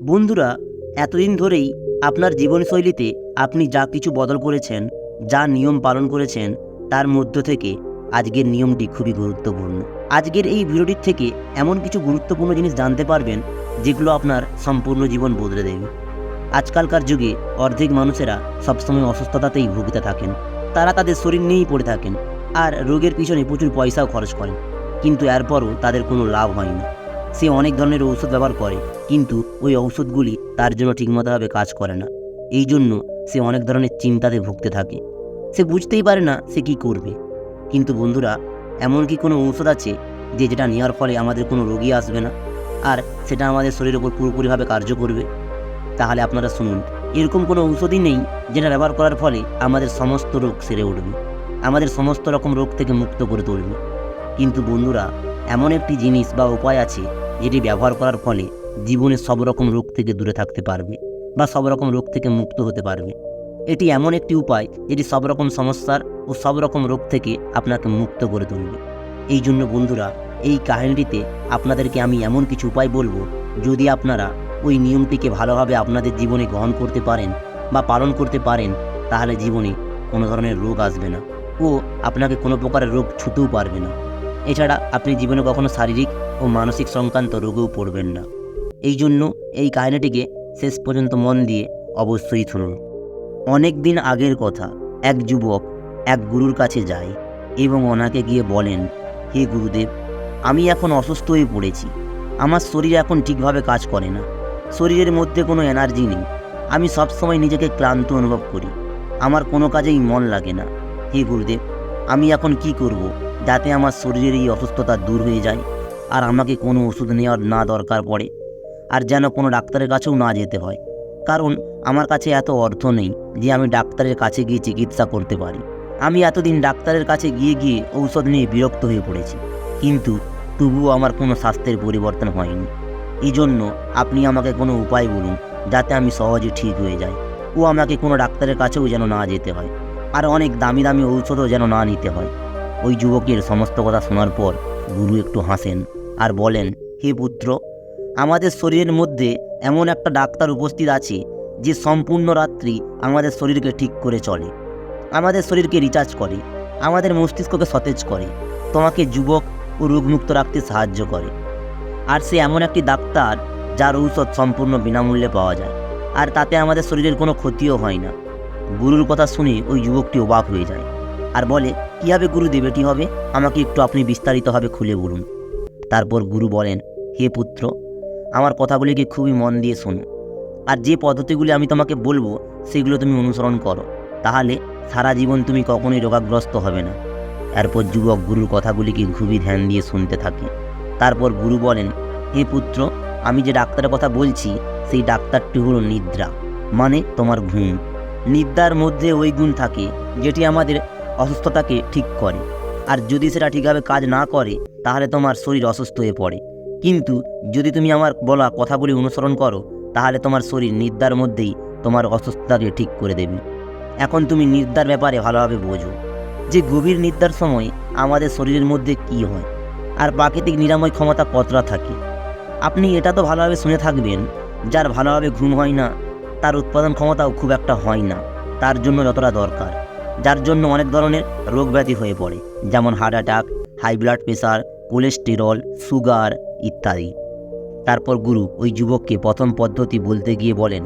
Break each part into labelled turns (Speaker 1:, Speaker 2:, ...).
Speaker 1: বন্ধুরা, এতদিন ধরেই আপনার জীবনশৈলীতে আপনি যা কিছু বদল করেছেন, যা নিয়ম পালন করেছেন, তার মধ্য থেকে আজকের নিয়মটি খুবই গুরুত্বপূর্ণ। আজকের এই ভিডিওটির থেকে এমন কিছু গুরুত্বপূর্ণ জিনিস জানতে পারবেন, যেগুলো আপনার সম্পূর্ণ জীবন বদলে দেবে। আজকালকার যুগে অর্ধেক মানুষেরা সবসময় অসুস্থতাতেই ভুগতে থাকেন। তারা তাদের শরীর নিয়েই পড়ে থাকেন, আর রোগের পিছনে প্রচুর পয়সাও খরচ করেন। কিন্তু এরপরও তাদের কোনো লাভ হয় না সে অনেক ধরনের ঔষধ ব্যবহার করে, কিন্তু ওই ঔষধগুলি তার জন্য ঠিকমতোভাবে কাজ করে না। এই জন্য সে অনেক ধরনের চিন্তাতে ভুগতে থাকে। সে বুঝতেই পারে না সে কি করবে। কিন্তু বন্ধুরা, এমন কি কোনো ঔষধ আছে যে যেটা নেওয়ার ফলে আমাদের কোনো রোগী আসবে না? আর সেটা আমাদের শরীরের উপর পুরোপুরিভাবে কার্য করবে? তাহলে আপনারা শুনুন, এরকম কোনো ঔষধই নেই যেটা ব্যবহার করার ফলে আমাদের সমস্ত রোগ সেরে উঠবে। আমাদের সমস্ত রকম রোগ থেকে মুক্ত করে তুলবে। কিন্তু বন্ধুরা, এমন একটি জিনিস বা উপায় আছে যেটি ব্যবহার করার ফলে জীবনে সব রকম রোগ থেকে দূরে থাকতে পারবে বা সব রকম রোগ থেকে মুক্ত হতে পারবে। এটি এমন একটি উপায় যেটি সব রকম সমস্যার ও সব রকম রোগ থেকে আপনাকে মুক্ত করে তুলবে। এই জন্য বন্ধুরা, এই কাহিনীটিতে আপনাদেরকে আমি এমন কিছু উপায় বলব, যদি আপনারা ওই নিয়মটিকে ভালোভাবে আপনাদের জীবনে গ্রহণ করতে পারেন বা পালন করতে পারেন, তাহলে জীবনে কোনো ধরনের রোগ আসবে না ও আপনাকে কোনো প্রকারের রোগ ছুতেও পারবে না। এছাড়া আপনি জীবনে কখনো শারীরিক ও মানসিক সংক্রান্ত রোগেও পড়বেন না। এই জন্য এই কাহিনীটিকে শেষ পর্যন্ত মন দিয়ে অবশ্যই শুনুন। অনেক দিন আগের কথা, এক যুবক এক গুরুর কাছে যায় এবং ওনাকে গিয়ে বলেন, হে গুরুদেব, আমি এখন অসুস্থ হয়ে পড়েছি। আমার শরীর এখন ঠিকভাবে কাজ করে না। শরীরের মধ্যে কোনো এনার্জি নেই। আমি সবসময় নিজেকে ক্লান্ত অনুভব করি। আমার কোনো কাজেই মন লাগে না। হে গুরুদেব, আমি এখন কি করব যাতে আমার শরীরের এই অসুস্থতা দূর হয়ে যায়? আর আমাকে কোনো ওষুধ নেওয়ার না দরকার পড়ে। আর যেন কোনো ডাক্তারের কাছেও না যেতে হয়। কারণ আমার কাছে এত অর্থ নেই যে আমি ডাক্তারের কাছে গিয়ে চিকিৎসা করতে পারি। আমি এতদিন ডাক্তারের কাছে গিয়ে গিয়ে ঔষধ নিয়ে বিরক্ত হয়ে পড়েছি। কিন্তু তবুও আমার কোনো স্বাস্থ্যের পরিবর্তন হয়নি। এই জন্য আপনি আমাকে কোনো উপায় বলুন যাতে আমি সহজে ঠিক হয়ে যাই। ও আমাকে কোনো ডাক্তারের কাছেও যেন না যেতে হয়। আর অনেক দামি দামি ঔষধও যেন না নিতে হয়। ওই যুবকের সমস্ত কথা শোনার পর গুরু একটু হাসেন। আর বলেন, হে পুত্র, আমাদের শরীরের মধ্যে এমন একটা ডাক্তার উপস্থিত আছে যে সম্পূর্ণ রাত্রি আমাদের শরীরকে ঠিক করে চলে। আমাদের শরীরকে রিচার্জ করে, আমাদের মস্তিষ্ককে সতেজ করে, তোমাকে যুবক ও রোগমুক্ত রাখতে সাহায্য করে। আর সে এমন একটি ডাক্তার যার ঔষধ সম্পূর্ণ বিনামূল্যে পাওয়া যায়, আর তাতে আমাদের শরীরের কোনো ক্ষতিও হয় না। গুরুর কথা শুনে ওই যুবকটি অবাক হয়ে যায়। আর বলে, কীভাবে গুরুদেব এটি হবে? আমাকে একটু আপনি বিস্তারিতভাবে খুলে বলুন। তারপর গুরু বলেন, হে পুত্র, আমার কথাগুলিকে খুবই মন দিয়ে শোনো। আর যে পদ্ধতিগুলি আমি তোমাকে বলব, সেগুলো তুমি অনুসরণ করো। তাহলে সারা জীবন তুমি কখনোই রোগাগ্রস্ত হবে না। এরপর যুবক গুরুর কথাগুলিকে খুবই ধ্যান দিয়ে শুনতে থাকে। তারপর গুরু বলেন, হে পুত্র, আমি যে ডাক্তারের কথা বলছি, সেই ডাক্তারটি হলো নিদ্রা মানে তোমার ঘুম। নিদ্রার মধ্যে ওই গুণ থাকে, যেটি আমাদের অসুস্থতাকে ঠিক করে। আর যদি সেটা ঠিকভাবে কাজ না করে, তাহলে তোমার শরীর অসুস্থ হয়ে পড়ে। কিন্তু যদি তুমি আমার বলা কথাগুলি অনুসরণ করো, তাহলে তোমার শরীর নিদ্রার মধ্যেই তোমার অসুস্থতাকে ঠিক করে দেবে। এখন তুমি নিদ্রার ব্যাপারে ভালোভাবে বোঝো যে গভীর নিদ্রার সময় আমাদের শরীরের মধ্যে কি হয়। আর প্রাকৃতিক নিরাময় ক্ষমতা কতটা থাকে। আপনি এটা তো ভালোভাবে শুনে থাকবেন, যার ভালোভাবে ঘুম হয় না, তার উৎপাদন ক্ষমতাও খুব একটা হয় না, তার জন্য যতটা দরকার। যার জন্য অনেক ধরনের রোগ ব্যাধি হয়ে পড়ে, যেমন heart attack high blood pressure cholesterol sugar ইত্যাদি। তারপর গুরু ওই যুবককে প্রথম পদ্ধতি বলতে গিয়ে বলেন,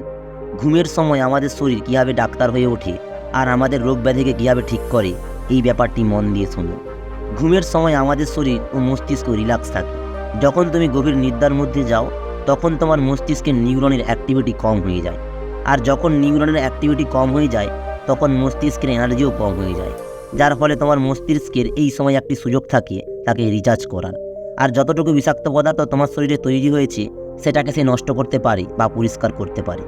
Speaker 1: ঘুমের সময় আমাদের শরীর কীভাবে ডাক্তার হয়ে ওঠে আর আমাদের রোগ ব্যাধিকে কীভাবে ঠিক করে, এই ব্যাপারটি মন দিয়ে শোনো ঘুমের সময় আমাদের শরীর ও মস্তিষ্ক রিল্যাক্স থাকে। যখন তুমি গভীর নিদ্রার মধ্যে যাও, তখন তোমার মস্তিষ্কের নিউরনের অ্যাক্টিভিটি কম হয়ে যায়। আর যখন নিউরনের অ্যাক্টিভিটি কম হয়ে যায় তখন মস্তিষ্কের এনার্জিও কম হয়ে যায়। যার ফলে তোমার মস্তিষ্কের এই সময় একটি সুযোগ থাকে, তাকে রিচার্জ করার। আর যতটুকু বিষাক্ত পদার্থ তোমার শরীরে তৈরি হয়েছে, সেটাকে সে নষ্ট করতে পারে বা পরিষ্কার করতে পারে।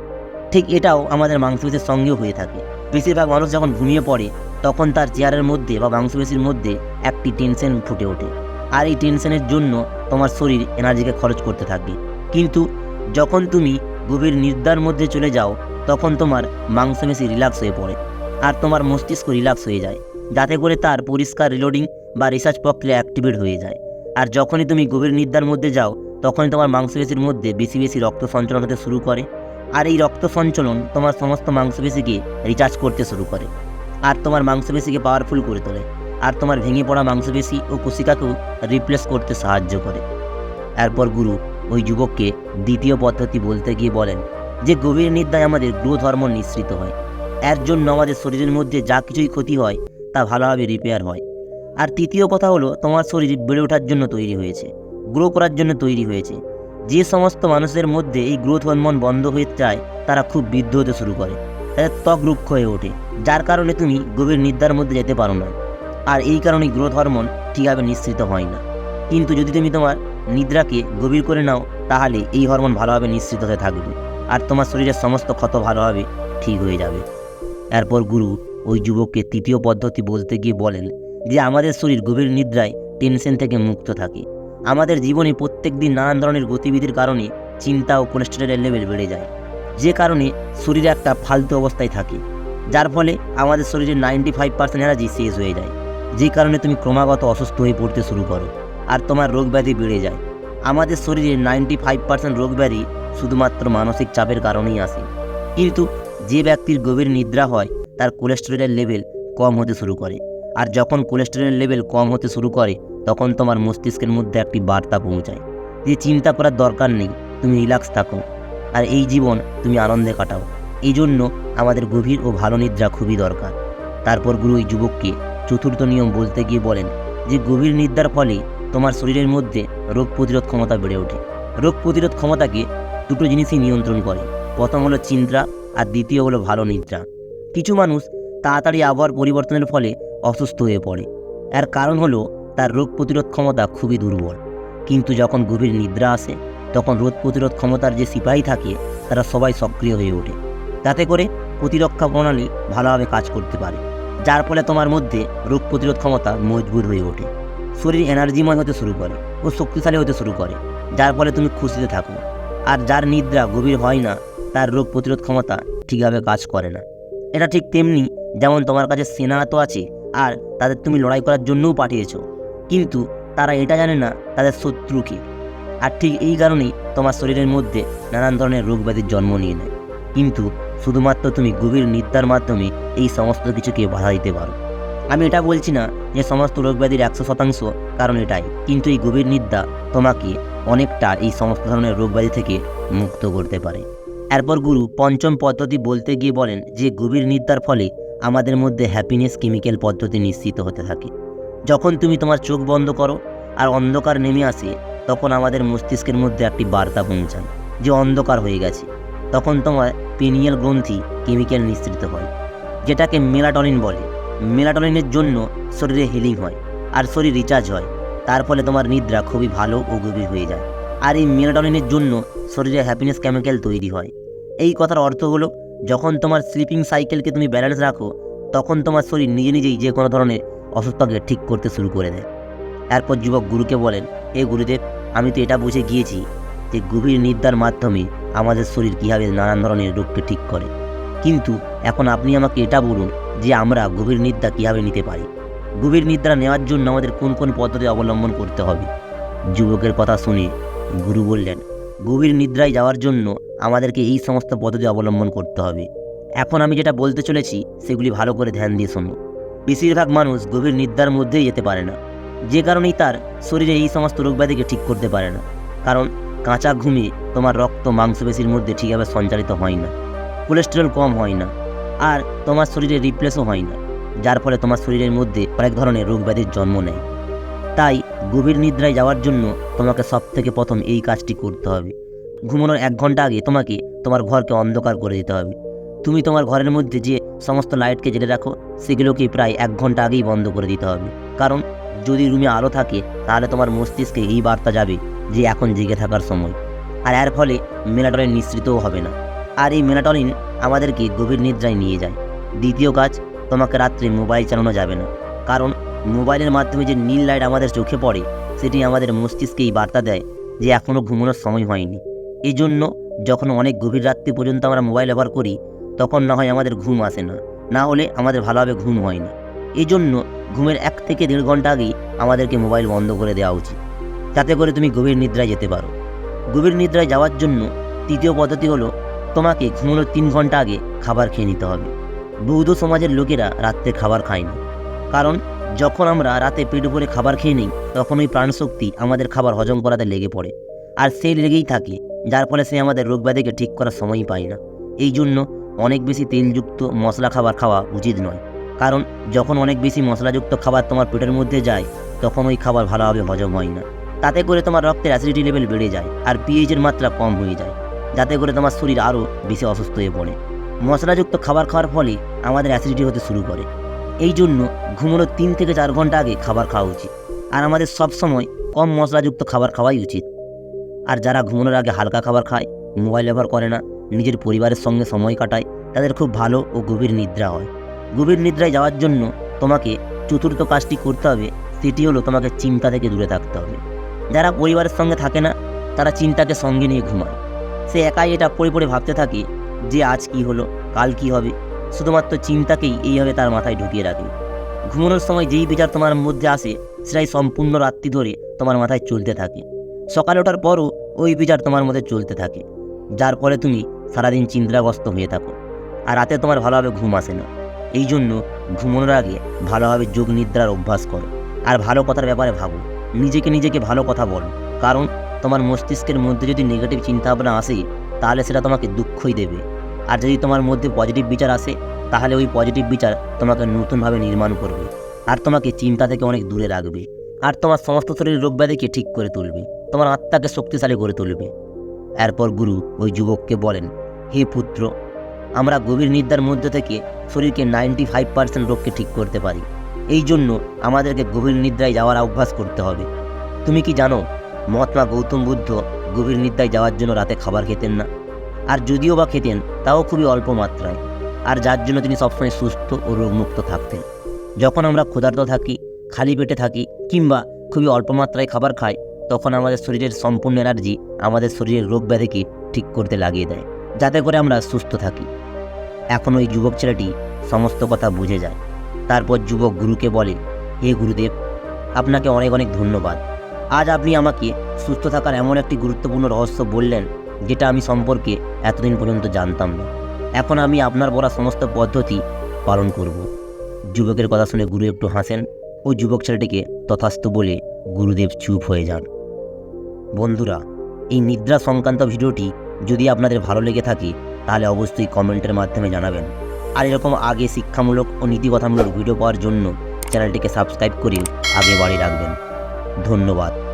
Speaker 1: ঠিক এটাও আমাদের মাংসপেশির সঙ্গেও হয়ে থাকে। বেশিরভাগ মানুষ যখন ঘুমিয়ে পড়ে, তখন তার চেয়ারের মধ্যে বা মাংসপেশির মধ্যে একটি টেনশন ফুটে ওঠে। আর এই টেনশনের জন্য তোমার শরীর এনার্জিকে খরচ করতে থাকে। কিন্তু যখন তুমি গভীর নিদ্রার মধ্যে চলে যাও তখন তোমার মাংসপেশি রিল্যাক্স হয়ে পড়ে আর তোমার মস্তিষ্ক রিল্যাক্স হয়ে যায়। যাতে করে তার পরিষ্কার রিলোডিং বা রিসার্চ প্রক্রিয়া অ্যাক্টিভেট হয়ে যায়। আর যখনই তুমি গভীর নিদ্রার মধ্যে যাও, তখনই তোমার মাংসপেশির মধ্যে বেশি বেশি রক্ত সঞ্চালন হতে শুরু করে। আর এই রক্ত সঞ্চালন তোমার সমস্ত মাংসপেশিকে রিচার্জ করতে শুরু করে। আর তোমার মাংসপেশিকে পাওয়ারফুল করে তোলে। আর তোমার ভেঙে পড়া মাংসপেশি ও কোশিকাকেও রিপ্লেস করতে সাহায্য করে। এরপর গুরু ওই যুবককে দ্বিতীয় পদ্ধতি বলতে গিয়ে বলেন যে গভীর নিদ্রায় আমাদের গ্রোথ হরমোন নিঃসৃত হয়। এর জন্য আমাদের শরীরের মধ্যে যা কিছুই ক্ষতি হয়, তা ভালোভাবে রিপেয়ার হয়। আর তৃতীয় কথা হলো, তোমার শরীর বেড়ে ওঠার জন্য তৈরি হয়েছে গ্রো করার জন্য তৈরি হয়েছে। যে সমস্ত মানুষের মধ্যে এই গ্রোথ হরমোন বন্ধ হয়ে যায়, তারা খুব বৃদ্ধ হতে শুরু করে। তাদের ত্বক রুক্ষ হয়ে ওঠে, যার কারণে তুমি গভীর নিদ্রার মধ্যে যেতে পারো না। আর এই কারণে গ্রোথ হরমোন ঠিকভাবে নিঃসৃত হয় না। কিন্তু যদি তুমি তোমার নিদ্রাকে গভীর করে নাও, তাহলে এই হরমোন ভালোভাবে নিঃসৃত হতে থাকবে। আর তোমার শরীরের সমস্ত ক্ষত ভালোভাবে ঠিক হয়ে যাবে। এরপর গুরু ওই যুবককে তৃতীয় পদ্ধতি বলতে গিয়ে বলেন যে, আমাদের শরীর গভীর নিদ্রায় টেনশন থেকে মুক্ত থাকে। আমাদের জীবনে প্রত্যেক দিন নানান ধরনের গতিবিধির কারণে চিন্তা ও কোলেস্টেরলের লেভেল বেড়ে যায়। যে কারণে শরীরে একটা ফালতু অবস্থায় থাকে, যার ফলে আমাদের শরীরের নাইনটি ফাইভ পার্সেন্ট এনার্জি শেষ হয়ে যায়। যে কারণে তুমি ক্রমাগত অসুস্থ হয়ে পড়তে শুরু করো, আর তোমার রোগ ব্যাধি বেড়ে যায়। আমাদের শরীরে নাইনটি ফাইভ পার্সেন্ট রোগ ব্যাধি শুধুমাত্র মানসিক চাপের কারণেই আসে। কিন্তু যে ব্যক্তির গভীর নিদ্রা হয়, তার কোলেস্টেরলের লেভেল কম হতে শুরু করে। আর যখন কোলেস্টেরলের লেভেল কম হতে শুরু করে, তখন তোমার মস্তিষ্কের মধ্যে একটি বার্তা পৌঁছায় যে চিন্তা করার দরকার নেই, তুমি রিল্যাক্স থাকো। আর এই জীবন তুমি আনন্দে কাটাও। এই জন্য আমাদের গভীর ও ভালো নিদ্রা খুবই দরকার। তারপর গুরু ওই যুবককে চতুর্থ নিয়ম বলতে গিয়ে বলেন যে, গভীর নিদ্রার ফলে তোমার শরীরের মধ্যে রোগ প্রতিরোধ ক্ষমতা বেড়ে ওঠে। রোগ প্রতিরোধ ক্ষমতাকে দুটো জিনিসই নিয়ন্ত্রণ করে। প্রথম হলো চিন্তা, আর দ্বিতীয় হলো ভালো নিদ্রা। কিছু মানুষ তাড়াতাড়ি আবহাওয়ার পরিবর্তনের ফলে অসুস্থ হয়ে পড়ে। এর কারণ হলো তার রোগ প্রতিরোধ ক্ষমতা খুবই দুর্বল। কিন্তু যখন গভীর নিদ্রা আসে, তখন রোগ প্রতিরোধ ক্ষমতার যে সিপাহী থাকে, তারা সবাই সক্রিয় হয়ে ওঠে। তাতে করে প্রতিরক্ষা প্রণালী ভালোভাবে কাজ করতে পারে, যার ফলে তোমার মধ্যে রোগ প্রতিরোধ ক্ষমতা মজবুত হয়ে ওঠে। শরীর এনার্জিময় হতে শুরু করে ও শক্তিশালী হতে শুরু করে, যার ফলে তুমি খুশিতে থাকো। আর যার নিদ্রা গভীর হয় না, তার রোগ প্রতিরোধ ক্ষমতা ঠিকভাবে কাজ করে না। এটা ঠিক তেমনি যেমন তোমার কাছে সেনা তো আছে, আর তাদের তুমি লড়াই করার জন্যও পাঠিয়েছো। কিন্তু তারা এটা জানে না, তাদের শত্রু কী। আর ঠিক এই কারণেই তোমার শরীরের মধ্যে নানান ধরনের রোগ ব্যাধির জন্ম নিয়ে নেয়। কিন্তু শুধুমাত্র তুমি গভীর নিদ্রার মাধ্যমে এই সমস্ত কিছুকে বাধা দিতে পারো। আমি এটা বলছি না যে সমস্ত রোগ ব্যাধির একশো শতাংশ কারণ এটাই। কিন্তু এই গভীর নিদ্রা তোমাকে অনেকটা এই সমস্ত ধরনের রোগ ব্যাধি থেকে মুক্ত করতে পারে। এরপর গুরু পঞ্চম পদ্ধতি বলতে গিয়ে বলেন যে গভীর নিদ্রার ফলে আমাদের মধ্যে হ্যাপিনেস কেমিক্যাল পদ্ধতি নিশ্চিত হতে থাকে। যখন তুমি তোমার চোখ বন্ধ করো আর অন্ধকার নেমে আসে, তখন আমাদের মস্তিষ্কের মধ্যে একটি বার্তা পৌঁছান যে অন্ধকার হয়ে গেছে। তখন তোমার পিনিয়াল গ্রন্থি কেমিক্যাল নিঃসৃত হয়, যেটাকে মেলাটনিন বলে। মেলাটনিনের জন্য শরীরে হিলিং হয় আর শরীর রিচার্জ হয়। তার ফলে তোমার নিদ্রা খুবই ভালো ও গভীর হয়ে যায়। আর এই মেলাটনিনের জন্য শরীরে হ্যাপিনেস কেমিক্যাল তৈরি হয়। এই কথার অর্থ হলো, যখন তোমার স্লিপিং সাইকেলকে তুমি ব্যালেন্স রাখো, তখন তোমার শরীর নিজে নিজেই যে কোনো ধরনের অসুস্থতাকে ঠিক করতে শুরু করে দেয়। এরপর যুবক গুরুকে বলেন, এ গুরুদেব, আমি তো এটা বুঝে গিয়েছি যে গভীর নিদ্রার মাধ্যমে আমাদের শরীর কীভাবে নানান ধরনের রোগকে ঠিক করে। কিন্তু এখন আপনি আমাকে এটা বলুন যে আমরা গভীর নিদ্রা কীভাবে নিতে পারি? গভীর নিদ্রা নেওয়ার জন্য আমাদের কোন কোন পদ্ধতি অবলম্বন করতে হবে? যুবকের কথা শুনে গুরু বললেন, গভীর নিদ্রায় যাওয়ার জন্য আমাদেরকে এই সমস্ত পদ্ধতি অবলম্বন করতে হবে। এখন আমি যেটা বলতে চলেছি, সেগুলি ভালো করে ধ্যান দিয়ে শুনো। বেশিরভাগ মানুষ গভীর নিদ্রার মধ্যেই যেতে পারে না। যে কারণেই তার শরীরে এই সমস্ত রোগব্যাধিকে ঠিক করতে পারে না। কারণ কাঁচা ঘুমে তোমার রক্ত মাংসপেশির মধ্যে ঠিকভাবে সঞ্চালিত হয় না। কোলেস্টেরল কম হয় না। আর তোমার শরীরে রিপ্লেসও হয় না যার ফলে তোমার শরীরের মধ্যে অনেক ধরনের রোগ ব্যাধির জন্ম নেয়। তাই গভীর নিদ্রায় যাওয়ার জন্য তোমাকে সব থেকে প্রথম এই কাজটি করতে হবে। ঘুমানোর এক ঘণ্টা আগে তোমাকে তোমার ঘরকে অন্ধকার করে দিতে হবে। তুমি তোমার ঘরের মধ্যে যে সমস্ত লাইটকে জেলে রাখো, সেগুলোকে প্রায় এক ঘণ্টা আগেই বন্ধ করে দিতে হবে। কারণ যদি রুমে আলো থাকে, তাহলে তোমার মস্তিষ্কে এই বার্তা যাবে যে এখন জেগে থাকার সময়। আর এর ফলে মেলাটনিন নিঃসৃতও হবে না। আর এই মেলাটনিন আমাদেরকে গভীর নিদ্রায় নিয়ে যায়। দ্বিতীয় কাজ, তোমাকে রাত্রে মোবাইল চালানো যাবে না। কারণ মোবাইলের মাধ্যমে যে নীল লাইট আমাদের চোখে পড়ে, সেটি আমাদের মস্তিষ্কেই বার্তা দেয় যে এখনও ঘুমানোর সময় হয়নি। এই জন্য যখন অনেক গভীর রাত্রি পর্যন্ত আমরা মোবাইল ব্যবহার করি, তখন না হয় আমাদের ঘুম আসে না। না হলে আমাদের ভালোভাবে ঘুম হয় না এই জন্য ঘুমের এক থেকে দেড় ঘণ্টা আগেই আমাদেরকে মোবাইল বন্ধ করে দেওয়া উচিত। যাতে করে তুমি গভীর নিদ্রায় যেতে পারো। গভীর নিদ্রায় যাওয়ার জন্য তৃতীয় পদ্ধতি হলো তোমাকে ঘুমানোর তিন ঘণ্টা আগে খাবার খেয়ে নিতে হবে। বৌদ্ধ সমাজের লোকেরা রাত্রে খাবার খায় না। কারণ, যখন আমরা রাতে পেট ভরে খাবার খেয়ে নিই, তখন ওই প্রাণশক্তি আমাদের খাবার হজম করাতে লেগে পড়ে। আর সে লেগেই থাকে, যার ফলে সে আমাদের রোগ ব্যাধিকে ঠিক করার সময়ই পায় না। এই জন্য অনেক বেশি তেলযুক্ত মশলা খাবার খাওয়া উচিত নয়। কারণ, যখন অনেক বেশি মশলাযুক্ত খাবার তোমার পেটের মধ্যে যায়, তখন ওই খাবার ভালোভাবে হজম হয় না। তাতে করে তোমার রক্তের অ্যাসিডিটি লেভেল বেড়ে যায়, আর পিএইচের মাত্রা কম হয়ে যায়। যাতে করে তোমার শরীর আরও বেশি অসুস্থ হয়ে পড়ে। মশলাযুক্ত খাবার খাওয়ার ফলে আমাদের অ্যাসিডিটি হতে শুরু করে। এই জন্য ঘুমোনোর তিন থেকে চার ঘণ্টা আগে খাবার খাওয়া উচিত। আর আমাদের সব সময় কম মশলাযুক্ত খাবার খাওয়াই উচিত। আর যারা ঘুমানোর আগে হালকা খাবার খায়, মোবাইল ব্যবহার করে না, নিজের পরিবারের সঙ্গে সময় কাটায়, তাদের খুব ভালো ও গভীর নিদ্রা হয়। গভীর নিদ্রায় যাওয়ার জন্য তোমাকে চতুর্থ কাজটি করতে হবে, সেটি হলো তোমাকে চিন্তা থেকে দূরে থাকতে হবে। যারা পরিবারের সঙ্গে থাকে না, তারা চিন্তাকে সঙ্গে নিয়ে ঘুমায়। সে একাই এটা পড়ে পড়ে ভাবতে থাকে যে আজ কি হলো, কাল কি হবে। শুধুমাত্র চিন্তাকেই এইভাবে তার মাথায় ঢুকিয়ে রাখে। ঘুমানোর সময় যেই বিচার তোমার মধ্যে আসে, সেটাই সম্পূর্ণ রাত্রি ধরে তোমার মাথায় চলতে থাকে। সকালে ওঠার পরও ওই বিচার তোমার মধ্যে চলতে থাকে। যার ফলে তুমি সারাদিন চিন্তাগ্রস্ত হয়ে থাকো। আর রাতে তোমার ভালোভাবে ঘুম আসে না। এই জন্য ঘুমানোর আগে ভালোভাবে যোগ নিদ্রার অভ্যাস করো। আর ভালো কথার ব্যাপারে ভাবো। নিজেকে নিজেকে ভালো কথা বলো। কারণ তোমার মস্তিষ্কের মধ্যে যদি নেগেটিভ চিন্তাভাবনা আসে, তাহলে সেটা তোমাকে দুঃখই দেবে। আর যদি তোমার মধ্যে পজিটিভ বিচার আসে, তাহলে ওই পজিটিভ বিচার তোমাকে নতুনভাবে নির্মাণ করবে আর তোমাকে চিন্তা থেকে অনেক দূরে রাখবে আর তোমার সমস্ত শরীর রোগ ব্যাধিকে ঠিক করে তুলবে, তোমার আত্মাকে শক্তিশালী করে তুলবে। এরপর গুরু ওই যুবককে বলেন, হে পুত্র, আমরা গভীর নিদ্রার মধ্যে থেকে শরীরকে নাইনটি ফাইভ পার্সেন্ট রোগকে ঠিক করতে পারি। এই জন্য আমাদেরকে গভীর নিদ্রায় যাওয়ার অভ্যাস করতে হবে। তুমি কি জানো মহাত্মা গৌতম বুদ্ধ গভীর নিদ্রায় যাওয়ার জন্য রাতে খাবার খেতেন না। আর যদিও বা খেতেন, তাও খুবই অল্প মাত্রায়। আর যার জন্য তিনি সবসময় সুস্থ ও রোগমুক্ত থাকতেন। যখন আমরা ক্ষুধার্ত থাকি, খালি পেটে থাকি, কিংবা খুবই অল্প মাত্রায় খাবার খাই, তখন আমাদের শরীরের সম্পূর্ণ এনার্জি আমাদের শরীরের রোগ ব্যাধিকে ঠিক করতে লাগিয়ে দেয়, যাতে করে আমরা সুস্থ থাকি। এখন ওই যুবক ছেলেটি সমস্ত কথা বুঝে যায়। তারপর যুবক গুরুকে বলে, হে গুরুদেব, আপনাকে অনেক অনেক ধন্যবাদ। আজ আপনি আমাকে সুস্থ থাকার এমন একটি গুরুত্বপূর্ণ রহস্য বললেন, যেটা আমি সম্পর্কে এতদিন পর্যন্ত জানতাম না। এখন আমি আপনার বলা সমস্ত পদ্ধতি পালন করব। যুবকের কথা শুনে গুরু একটু হাসেন ও যুবক ছেলেটিকে তথাস্থ বলে গুরুদেব চুপ হয়ে যান। বন্ধুরা, এই নিদ্রা সংক্রান্ত ভিডিওটি যদি আপনাদের ভালো লেগে থাকে, তাহলে অবশ্যই কমেন্টের মাধ্যমে জানাবেন। আর এরকম আগে শিক্ষামূলক ও নীতিকথামূলক ভিডিও পাওয়ার জন্য চ্যানেলটিকে সাবস্ক্রাইব করে আগে বাড়ি রাখবেন। ধন্যবাদ